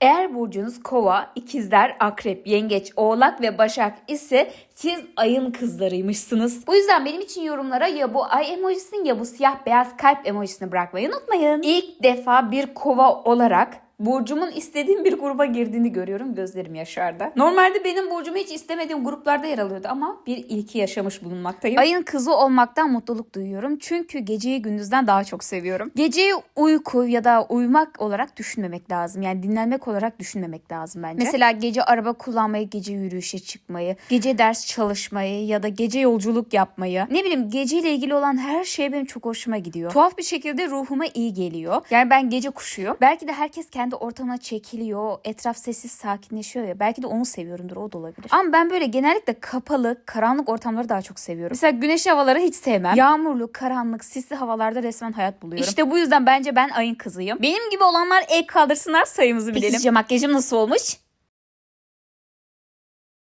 Eğer burcunuz kova, ikizler, akrep, yengeç, oğlak ve başak ise siz ayın kızlarıymışsınız. Bu yüzden benim için yorumlara ya bu ay emojisini ya bu siyah beyaz kalp emojisini bırakmayı unutmayın. İlk defa bir kova olarak Burcumun istediğim bir gruba girdiğini görüyorum. Gözlerim yaşarda. Normalde benim burcumu hiç istemediğim gruplarda yer alıyordu ama bir ilki yaşamış bulunmaktayım. Ayın kızı olmaktan mutluluk duyuyorum. Çünkü geceyi gündüzden daha çok seviyorum. Geceyi uyku ya da uyumak olarak düşünmemek lazım. Yani dinlenmek olarak düşünmemek lazım bence. Mesela gece araba kullanmayı, gece yürüyüşe çıkmayı, gece ders çalışmayı ya da gece yolculuk yapmayı. Ne bileyim geceyle ilgili olan her şey benim çok hoşuma gidiyor. Tuhaf bir şekilde ruhuma iyi geliyor. Yani ben gece kuşuyum. Belki de herkes kendi ortamına çekiliyor. Etraf sessiz sakinleşiyor ya. Belki de onu seviyorumdur. O da olabilir. Ama ben böyle genellikle kapalı, karanlık ortamları daha çok seviyorum. Mesela güneşli havaları hiç sevmem. Yağmurlu, karanlık, sisli havalarda resmen hayat buluyorum. İşte bu yüzden bence ben ayın kızıyım. Benim gibi olanlar el kaldırsınlar sayımızı bilelim. Peki makyajım nasıl olmuş?